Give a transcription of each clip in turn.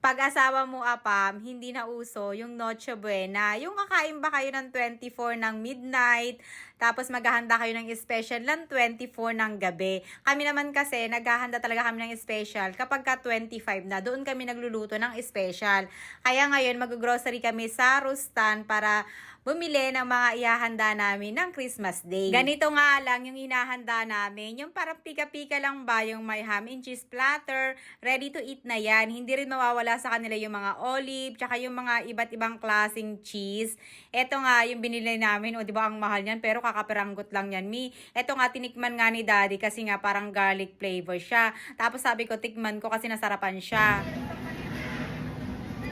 pag-asawa mo apam, hindi na uso yung Noche Buena. Yung kakain ba kayo ng 24 ng midnight, tapos maghahanda kayo ng special ng 24 ng gabi. Kami naman kasi, naghahanda talaga kami ng special kapag ka 25 na. Doon kami nagluluto ng special. Kaya ngayon, mag-grocery kami sa Rustan para bumili ng mga ihahanda namin ng Christmas Day. Ganito nga lang yung hinahanda namin. Yung parang pika-pika lang ba yung may ham and cheese platter. Ready to eat na yan. Hindi rin mawawala sa kanila yung mga olive, tsaka yung mga iba't ibang klaseng cheese. Ito nga yung binili namin. O di ba ang mahal niyan pero kakapiranggot lang yan. Mi, ito nga tinikman nga ni daddy kasi nga parang garlic flavor siya. Tapos sabi ko tikman ko kasi nasarapan siya.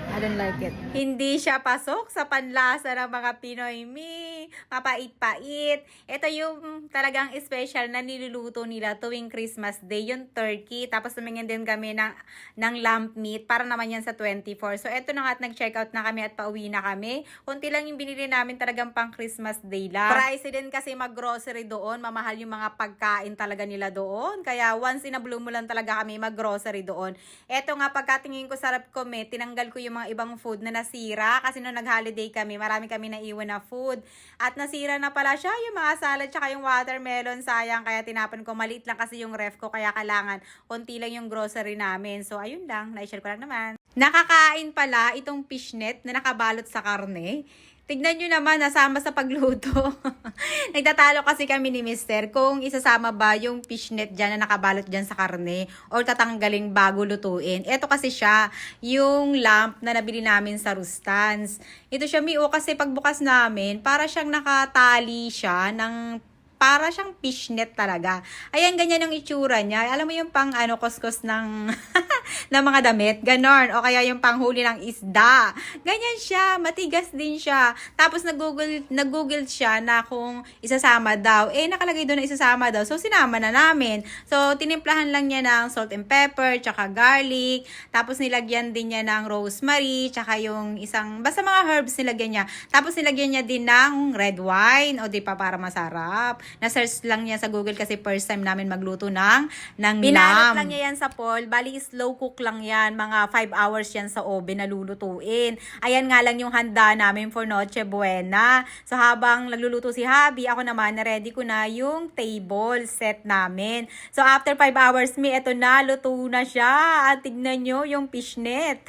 I don't like it. Hindi siya pasok sa panlasa ng mga Pinoy. Mi, mapait-pait. Ito yung talagang special na niluluto nila tuwing Christmas Day, yung turkey. Tapos tumingin din kami ng, ng lamb meat para naman yan sa 24. So, ito na nga at nag-check out na kami at pauwi na kami. Kunti lang yung binili namin talagang pang Christmas Day lang. Pricey din kasi mag-grocery doon. Mamahal yung mga pagkain talaga nila doon. Kaya once in a blue mo lang talaga kami mag-grocery doon. Ito nga, pagkatingin ko sarap ko, me, tinanggal ko yung mga ibang food na nasira kasi nung nag-holiday kami, marami kami naiwan na food. At nasira na pala siya yung mga salad tsaka yung watermelon, sayang kaya tinapon ko. Maliit lang kasi yung ref ko kaya kailangan konti lang yung grocery namin. So ayun lang, na-share ko lang naman. Nakakain pala itong fishnet na nakabalot sa karne. Tignan nyo naman, nasama sa pagluto. Nagtatalo kasi kami ni Mister kung isasama ba yung fishnet dyan na nakabalot dyan sa karne or tatanggalin bago lutuin. Ito kasi siya, yung lamp na nabili namin sa Rustans. Ito siya, Mio, kasi pagbukas namin, para siyang nakatali siya ng para siyang fishnet talaga. Ayan, ganyan yung itsura niya. Alam mo yung pang ano, kuskus ng, ng mga damit, ganon. O kaya yung panghuli ng isda. Ganyan siya, matigas din siya. Tapos nag-google, nag-google siya na kung isasama daw. Eh, nakalagay doon na isasama daw. So, sinama na namin. So, tinimplahan lang niya ng salt and pepper, tsaka garlic. Tapos, nilagyan din niya ng rosemary, tsaka yung isang, basta mga herbs nilagyan niya. Tapos, nilagyan niya din ng red wine. O, di pa, para masarap. Na-search lang niya sa Google kasi first time namin magluto ng, ng Binalot lamb. lang niya yan sa Paul. Bali, slow cook lang yan. Mga 5 hours yan sa oven na lulutuin. Ayan nga lang yung handa namin for Noche Buena. So, habang nagluluto si Habi, ako naman, na-ready ko na yung table set namin. So, after 5 hours, mi, eto na, luto na siya. At tignan nyo yung fishnet.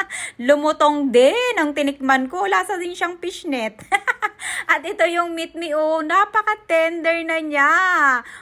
Lumutong din ang tinikman ko. Lasa din siyang fishnet. At ito yung meat ni O. Napaka-tender na niya.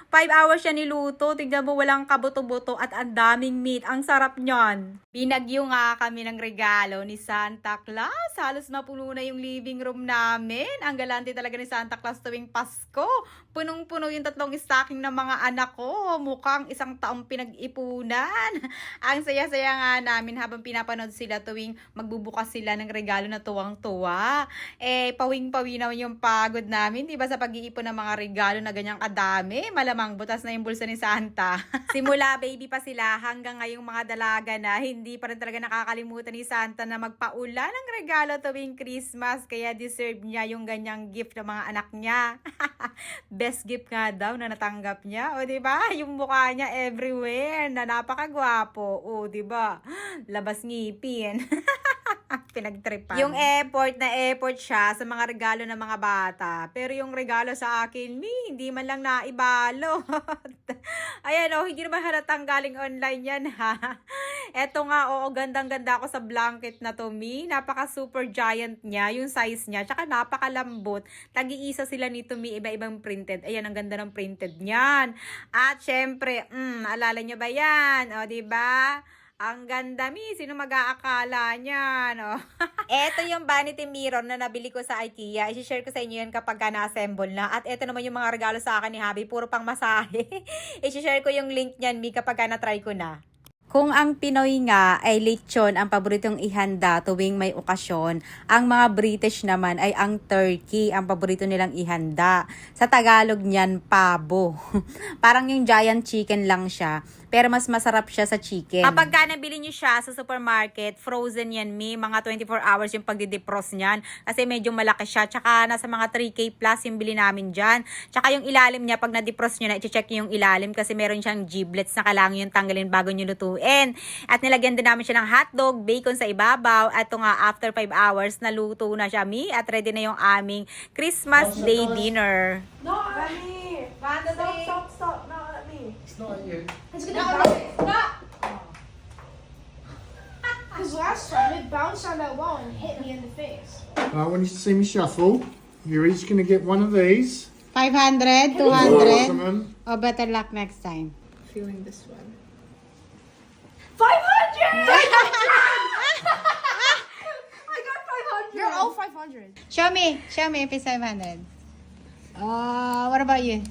5 hours siya niluto. Tignan mo, walang kabuto-buto at ang daming meat. Ang sarap niyan. Binagyo nga kami ng regalo ni Santa Claus. Halos napuno na yung living room namin. Ang galante talaga ni Santa Claus tuwing Pasko. Punong-puno yung tatlong stocking ng mga anak ko. Mukhang isang taong pinag-ipunan. ang saya-saya nga namin habang pinapanood sila tuwing magbubukas sila ng regalo na tuwang-tuwa. Eh, pawing-pawi na yung pagod namin, di ba, sa pag-iipon ng mga regalo na ganyang kadami. Malamang butas na yung bulsa ni Santa. Simula baby pa sila hanggang ngayong mga dalaga na hindi pa rin talaga nakakalimutan ni Santa na magpaula ng regalo tuwing Christmas. Kaya deserve niya yung ganyang gift ng mga anak niya. Best gift nga daw na natanggap niya. O, di ba? Yung mukha niya everywhere na napakagwapo. O, di ba? Labas ngipin. pinagtripan. Yung airport na airport siya sa mga regalo ng mga bata. Pero yung regalo sa akin, mi, hindi man lang naibalo. Ayan o, oh, hindi naman halatang galing online yan ha. Eto nga, oo, gandang-ganda ako sa blanket na to, mi. Napaka super giant niya, yung size niya. Tsaka napakalambot. Tagi-isa sila nito, mi, iba-ibang printed. Ayan, ang ganda ng printed niyan. At syempre, mm, alala nyo ba yan? O, di ba? Ang ganda mi, sino mag-aakala niyan? Oh. Ito yung vanity mirror na nabili ko sa IKEA. I-share ko sa inyo yan kapag ka na-assemble na. At ito naman yung mga regalo sa akin ni Habi, puro pang masahe. I-share ko yung link niyan mi kapag ka na-try ko na. Kung ang Pinoy nga ay lechon ang paboritong ihanda tuwing may okasyon, ang mga British naman ay ang turkey ang paborito nilang ihanda. Sa Tagalog niyan, pabo. Parang yung giant chicken lang siya. pero mas masarap siya sa chicken. Kapag ka nabili nyo siya sa supermarket, frozen yan, mi. Mga 24 hours yung pagdi-defrost niyan. Kasi medyo malaki siya. Tsaka nasa mga 3K plus yung bili namin dyan. Tsaka yung ilalim niya, pag na-defrost nyo na, i-check yung ilalim kasi meron siyang giblets na kailangan yung tanggalin bago nyo lutuin. At nilagyan din namin siya ng hotdog, bacon sa ibabaw. At ito nga, after 5 hours, naluto na siya, mi. At ready na yung aming Christmas Day dinner. No, me. Stop, stop, stop. Not at me. It's not you. It's gonna bounce. Because last time it bounced on that wall and hit me in the face. I want you to see me shuffle. You're each going to get one of these. 500, Awesome. Oh, better luck next time. Feeling this one. 500! I got 500! You're all 500. Show me. Show me if it's 500. Uh, what about you?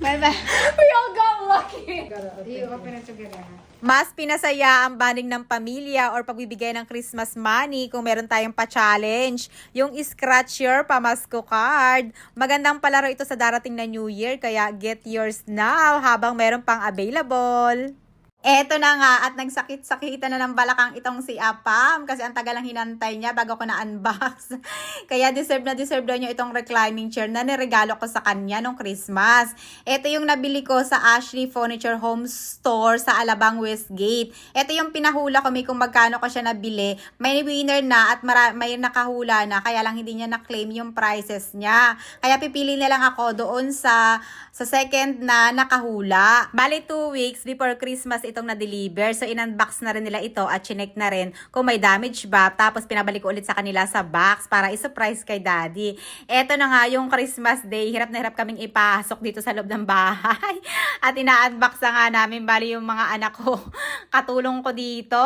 Bye bye. We all got lucky! You open it together. Mas pinasaya ang banding ng pamilya or pagbibigay ng Christmas money kung meron tayong pa-challenge. Yung Scratch Your Pamasko card. Magandang palaro ito sa darating na New Year kaya get yours now habang meron pang available. Eto na nga at nagsakit-sakitan na ng balakang itong si Apam kasi ang tagal lang hinantay niya bago ko na-unbox. Kaya deserve na deserve daw niya itong reclining chair na niregalo ko sa kanya nung Christmas. Ito yung nabili ko sa Ashley Furniture Home Store sa Alabang Westgate. Ito yung pinahula ko may kung magkano ko siya nabili. May winner na at mara- may nakahula na kaya lang hindi niya na-claim yung prices niya. Kaya pipili na lang ako doon sa sa second na nakahula. Bali, two weeks before Christmas itong na-deliver. So, in-unbox na rin nila ito at chinek na rin kung may damage ba. Tapos, pinabalik ko ulit sa kanila sa box para i-surprise kay daddy. Eto na nga yung Christmas day. Hirap na hirap kaming ipasok dito sa loob ng bahay. At ina-unbox na nga namin. Bali, yung mga anak ko, katulong ko dito.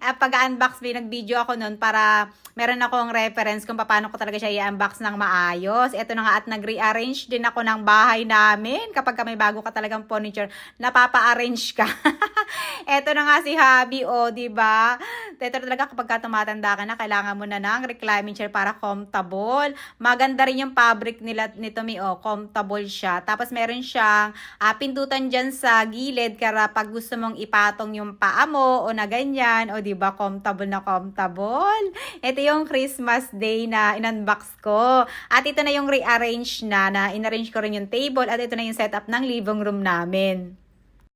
At pag-unbox, nag-video ako nun para meron akong reference kung paano ko talaga siya i-unbox ng maayos. Ito na nga at nag-rearrange din ako ng bahay namin. Kapag ka may bago ka talagang furniture, napapa-arrange ka. Ito na nga si Habi, o, di ba? Ito talaga kapag ka tumatanda ka na, kailangan mo na ng reclining chair para comfortable. Maganda rin yung fabric nila nito, mi, comfortable siya. Tapos meron siyang ah, pindutan dyan sa gilid kaya pag gusto mong ipatong yung paa mo o na ganyan, o di ba, comfortable na comfortable. Ito yung Christmas day na in-unbox ko. At ito na yung rearrange na, na in-arrange ko rin yung table at ito na yung setup ng living room namin.